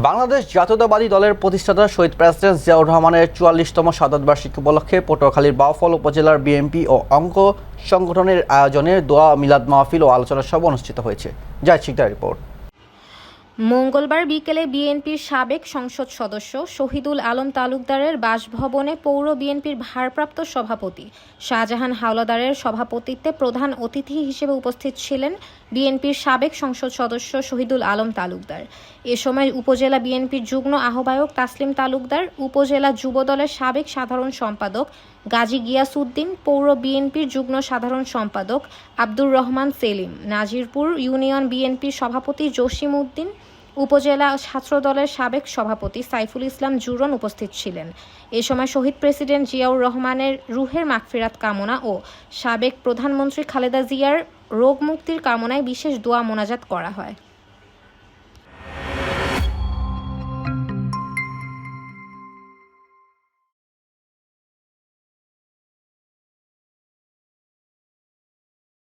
বাংলাদেশ জাতীয়তাবাদী দলের প্রতিষ্ঠাতা শহীদ প্রেসিডেন্ট জিয়াউর রহমানের চুয়াল্লিশতম শতবার্ষিকী উপলক্ষে পটুয়াখালীর বাউফল উপজেলার বিএনপি ও অঙ্ক সংগঠনের আয়োজনে দোয়া মিলাদ মাহফিল ও আলোচনা সভা অনুষ্ঠিত হয়েছে। জয় শিকদার রিপোর্ট। মঙ্গলবার বিকেলে বিএনপির সাবেক সংসদ সদস্য শহীদুল আলম তালুকদারের বাসভবনে পৌর বিএনপির ভারপ্রাপ্ত সভাপতি শাহজাহান হাওলাদারের সভাপতিত্বে প্রধান অতিথি হিসেবে উপস্থিত ছিলেন বিএনপির সাবেক সংসদ সদস্য শহীদুল আলম তালুকদার। এ সময় উপজেলা বিএনপির যুগ্ম আহ্বায়ক তাসলিম তালুকদার, উপজেলা যুবদলের সাবেক সাধারণ সম্পাদক গাজী গিয়াসউদ্দিন, পৌর বিএনপির যুগ্ম সাধারণ সম্পাদক আব্দুর রহমান সেলিম, নাজিরপুর ইউনিয়ন বিএনপির সভাপতি জসিম উদ্দিন, উপজেলা ছাত্রদলের সাবেক সভাপতি সাইফুল ইসলাম জুরন উপস্থিত ছিলেন। এ সময় শহীদ প্রেসিডেন্ট জিয়াউর রহমানের রুহের মাগফিরাত কামনা ও সাবেক প্রধানমন্ত্রী খালেদা জিয়ার রোগ মুক্তির কামনায় বিশেষ দোয়া মোনাজাত করা হয়।